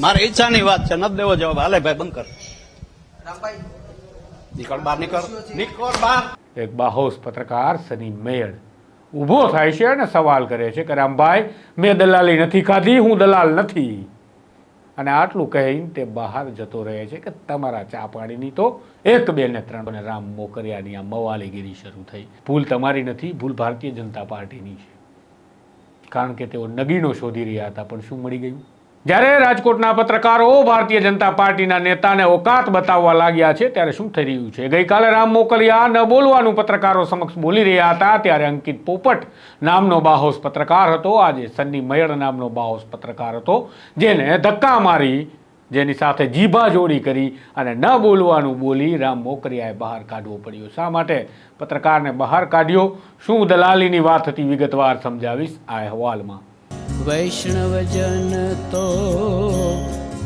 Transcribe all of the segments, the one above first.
મારે ઈચ્છાની વાત છે નથી દેવો જવાબ. હાલે ભાઈ બંધ કર. રામભાઈ. નીકળ બહાર નીકળ. નીકળ બહાર. એક બાહોશ પત્રકાર સની મેયડ ઊભો થાય છે અને સવાલ કરે છે કે રામભાઈ મેં દલાલી નથી ખાધી હું દલાલ નથી. અને આટલું કહીને તે બહાર જતો રહે છે કે તમારા ચા પાણીની તો એક બે ને ત્રણ. અને રામ મોકરિયાની આ મવાલીગીરી શરૂ થઈ. ભૂલ તમારી નથી ભૂલ ભારતીય જનતા પાર્ટીની છે. કારણ કે તેઓ નગીનો શોધી રહ્યા હતા પણ શું મળી ગયું? જ્યારે રાજકોટના પત્રકારો ભારતીય જનતા પાર્ટીના નેતાને ઓકાત બતાવવા લાગ્યા છે, ત્યારે શું થઈ રહ્યું છે? ગઈકાલે રામ મોકલિયા ન બોલવાનું પત્રકારો સમક્ષ બોલી રહ્યા હતા, ત્યારે અંકિત પોપટ નામનો બાહોશ પત્રકાર હતો. આજે સન્ની મયળ નામનો બાહોશ પત્રકાર હતો, જેને ધક્કા મારી, જેની સાથે જીભા જોડી કરી અને ન બોલવાનું બોલી રામ મોકરિયાએ બહાર કાઢવો પડ્યો. શા માટે પત્રકારને બહાર કાઢ્યો? શું દલાલીની વાત હતી? વિગતવાર સમજાવીશ આ અહેવાલમાં. વૈષ્ણવજન તો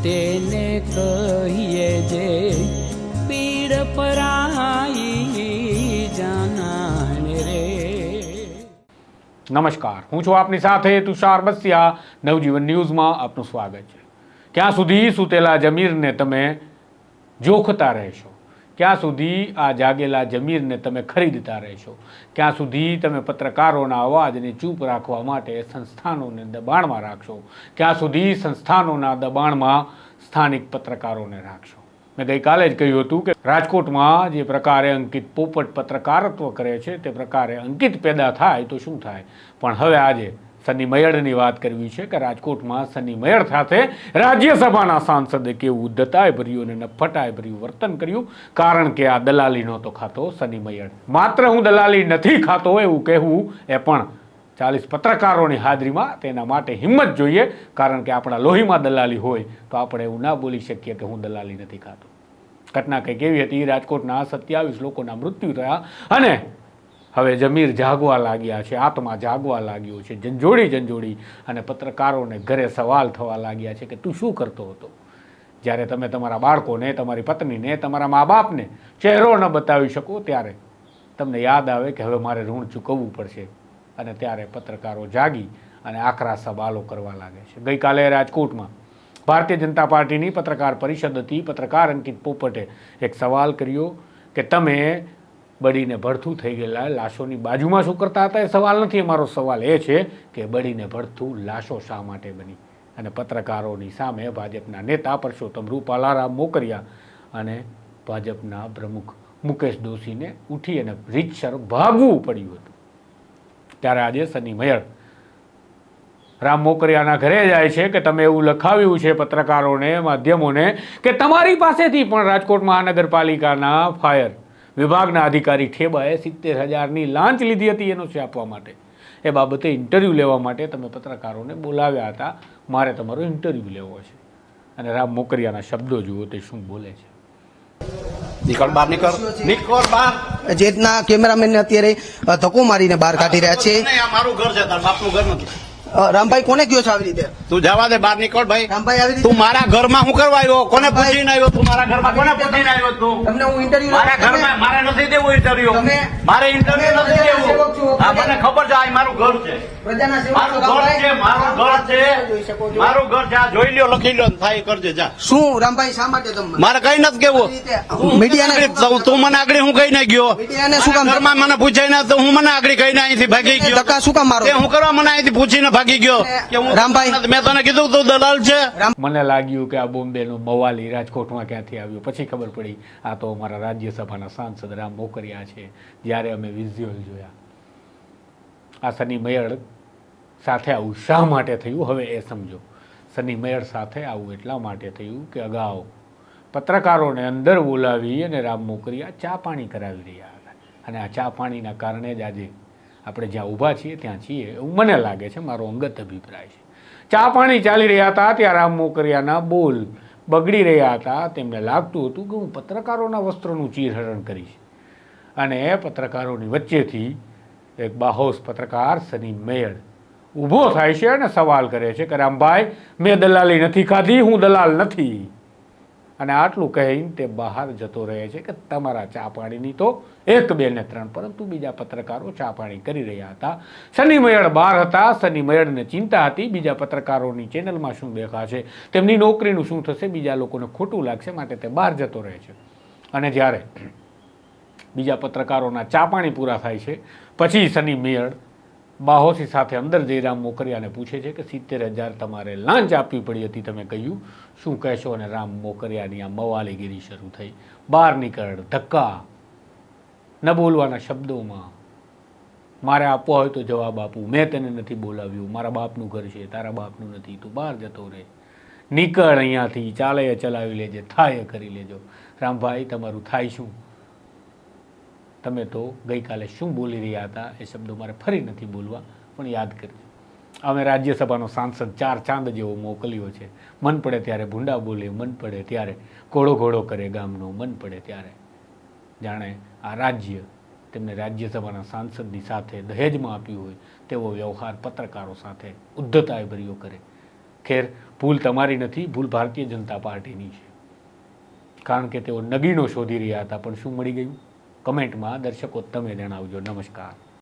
તેને કહીએ જે પીડ પરાઈ જાનાને રે. નમસ્કાર, હું છું આપની સાથે તુષાર બસિયા. નવજીવન ન્યૂઝમાં આપનું સ્વાગત છે. ક્યાં સુધી સુતેલા જમીરને તમે જોખતા રહેશો? ક્યાં સુધી આ જાગેલા જમીરને તમે ખરીદતા રહેશો? ક્યાં સુધી તમે પત્રકારોના અવાજને ચૂપ રાખવા માટે સંસ્થાનોને દબાણમાં રાખશો? ક્યાં સુધી સંસ્થાનોના દબાણમાં સ્થાનિક પત્રકારોને રાખશો? મેં ગઈકાલે જ કહ્યું હતું કે રાજકોટમાં જે પ્રકારે અંકિત પોપટ પત્રકારત્વ કરે છે, તે પ્રકારે અંકિત પેદા થાય તો શું થાય? પણ હવે આજે સની મયળની વાત કરવી છે કે રાજકોટમાં સની મયળ સાથે રાજ્યસભાના સાંસદે કેવું દતાય ભર્યું અને નફટાએ ભર્યું વર્તન કર્યું? કારણ કે આ દલાલી નહોતો ખાતો સની મયળ. માત્ર હું દલાલી નથી ખાતો એવું કહેવું એ પણ ચાલીસ પત્રકારોની હાજરીમાં તેના માટે હિંમત જોઈએ. કારણ કે આપણા લોહીમાં દલાલી હોય તો આપણે એવું ના બોલી શકીએ કે હું દલાલી નથી ખાતો. ઘટના કંઈક એવી હતી, રાજકોટના સત્યાવીસ લોકોના મૃત્યુ થયા અને હવે જમીર જાગવા લાગ્યા છે, આત્મા જાગવા લાગ્યો છે જંજોડી જંજોડી અને પત્રકારોને ઘરે સવાલ થવા લાગ્યા છે કે તું શું કરતો હતો? જ્યારે તમે તમારા બાળકોને, તમારી પત્નીને, તમારા મા બાપને ચહેરો ન બતાવી શકો ત્યારે તમને યાદ આવે કે હવે મારે ઋણ ચૂકવવું પડશે અને ત્યારે પત્રકારો જાગી અને આકરા સવાલો કરવા લાગે છે. ગઈકાલે રાજકોટમાં ભારતીય જનતા પાર્ટીની પત્રકાર પરિષદ હતી. પત્રકાર અંકિત પોપટે એક સવાલ કર્યો કે તમે બળીને ભડથું થઈ ગયેલા લાશોની બાજુમાં શું કરતા હતા? એ સવાલ નથી, મારો સવાલ એ છે કે બળીને ભડથું લાશો શા માટે બની? અને પત્રકારોની સામે ભાજપના નેતા, પરસોત્તમ રૂપાલારામ મોકરિયા અને ભાજપના પ્રમુખ મુકેશ દોશીને ઉઠી અને રીતસર ભાગવું પડ્યું હતું. ત્યારે આજે સની મયળ રામ મોકરિયાના ઘરે જાય છે કે તમે એવું લખાવ્યું છે પત્રકારોને, માધ્યમોને કે તમારી પાસેથી પણ રાજકોટ મહાનગરપાલિકાના ફાયર વિભાગના અધિકારી ઠેબાએ સિત્તેર હજારની લાંચ લીધી હતી એનો છે આપવા માટે. એ બાબતે ઇન્ટરવ્યૂ લેવા માટે તમે પત્રકારોને બોલાવ્યા હતા. મારે તમારો ઇન્ટરવ્યૂ લેવો છે. અને રામ મોકરિયાના શબ્દો જુઓ તે શું બોલે છે. નીકળ બહાર નીકળ નીકળ બહાર જે રીતના કેમેરામેન અત્યારે ધક્કો મારીને બહાર કાઢી રહ્યા છે. મારું ઘર છે તાર બાપનું ઘર નથી. રામભાઈ કોને કયો છો આવી રીતે? તું જવા દે બહાર નીકળ ભાઈ. રામભાઈ આવી તું મારા ઘરમાં હું કરવા આવ્યો? કોને પૂછીને આવ્યો તું? મારા ઘરમાં કોને પૂછીને આવ્યો તું? તમને હું ઇન્ટરવ્યુ મારા ઘરમાં મારે નથી દેવું ઇન્ટરવ્યુ તમે- મારે ઇન્ટરવ્યુ નથી દેવું. હા મને ખબર છે આ મારું ઘર છે. પ્રજાના સેવક મારું ઘર છે મારું ઘર છે. મારું ઘર છે આ જોઈ લ્યો લખી લ્યો થાય કરજે જા. શું રામભાઈ શા માટે તમને? મારે કઈ નથી કેવું મીડિયાને તું- મને આગળ હું કઈ ના ગયો? મીડિયાને શું કામ ઘરમાં મને પૂછાય ના તો હું મને આગળ કઈ અહીંથી ભાગી ગયો. શું કામ મારો? હું કરવા મને અહીંથી પૂછીને ભાગી ગયો. કે હું રામભાઈ. મેં તને કીધું તું દલાલ છે. મને લાગ્યું કે આ બોમ્બેનું મવાલી રાજકોટમાં ક્યાંથી આવ્યું. પછી ખબર પડી આ તો અમારા રાજ્યસભાના સાંસદ રામ મોકરિયા છે જ્યારે અમે વિઝ્યુઅલ જોયા. આ સની મેયર સાથે આવું શા માટે થયું? હવે એ સમજો. સની મેયર સાથે આવું એટલા માટે થયું કે અગાઉ પત્રકારોને અંદર બોલાવી અને રામ મોકરિયા ચા પાણી કરાવી રહ્યા હતા. અને આ ચા પાણીના કારણે જ આજે આપણે જ્યાં ઊભા છીએ, ત્યાં છીએ. એવું મને લાગે છે, મારો અંગત અભિપ્રાય છે. ચા પાણી ચાલી રહ્યા હતા ત્યારે આ મોકરિયાના બોલ બગડી રહ્યા હતા. તેમને લાગતું હતું કે હું પત્રકારોના વસ્ત્રોનું ચીરહરણ કરીશ. અને એ પત્રકારોની વચ્ચેથી એક બાહોસ પત્રકાર, સની મેયર, ઊભો થાય છે અને સવાલ કરે છે કે, રામભાઈ, મેં દલાલી નથી ખાધી, હું દલાલ નથી. અને આટલું કહીને તે બહાર જતો રહે છે કે તમારા ચા પાણીની તો એક, બે ને ત્રણ, પરંતુ બીજા પત્રકારો ચા પાણી કરી રહ્યા હતા. શનિ મયળ બહાર હતા. શનિ મયળને ચિંતા હતી. બીજા પત્રકારોની ચેનલમાં શું દેખાશે તેમની નોકરીનું શું થશે? બીજા લોકોને ખોટું લાગશે માટે તે બહાર જતો રહે છે. અને જ્યારે બીજા પત્રકારોના ચા પાણી પૂરા થાય છે, પછી શનિ મેયડ બાહોશી સાથે અંદર જઈ રામ મોકરિયાને પૂછે છે કે સિત્તેર હજાર તમારે લાંચ આપવી પડી હતી, તમે કહ્યું. શું કહેશો? અને રામ મોકરિયાની આ મવાલીગીરી શરૂ થઈ. બહાર નીકળ, ધક્કા. ન બોલવાના શબ્દોમાં. મારે આપવો હોય તો જવાબ આપું. મેં તને નથી બોલાવ્યું. મારા બાપનું ઘર છે, તારા બાપનું નથી. તું બહાર જતો રહે. નીકળ અહીંયાથી. ચાલે ચલાવી લેજે. થાય કરી લેજો. રામભાઈ, તમારું થાય શું? તમે તો ગઈકાલે શું બોલી રહ્યા હતા? એ શબ્દો મારે ફરી નથી બોલવા, પણ યાદ કરજો. અમે રાજ્યસભાનો સાંસદ ચાર ચાંદ જેવો મોકલ્યો છે. મન પડે ત્યારે ભૂંડા બોલે, મન પડે ત્યારે ઘોડો ઘોડો કરે ગામનો, મન પડે ત્યારે. જાણે આ રાજ્ય તેમને રાજ્યસભાના સાંસદની સાથે દહેજમાં આપ્યું હોય, તેવો વ્યવહાર પત્રકારો સાથે ઉદ્ધતાએ કરે. ખેર, ભૂલ તમારી નથી, ભૂલ ભારતીય જનતા પાર્ટીની છે. કારણ કે તેઓ નગીનો શોધી રહ્યા હતા, પણ શું મળી ગયું? કમેન્ટમાં દર્શકો તમે જણાવજો. નમસ્કાર.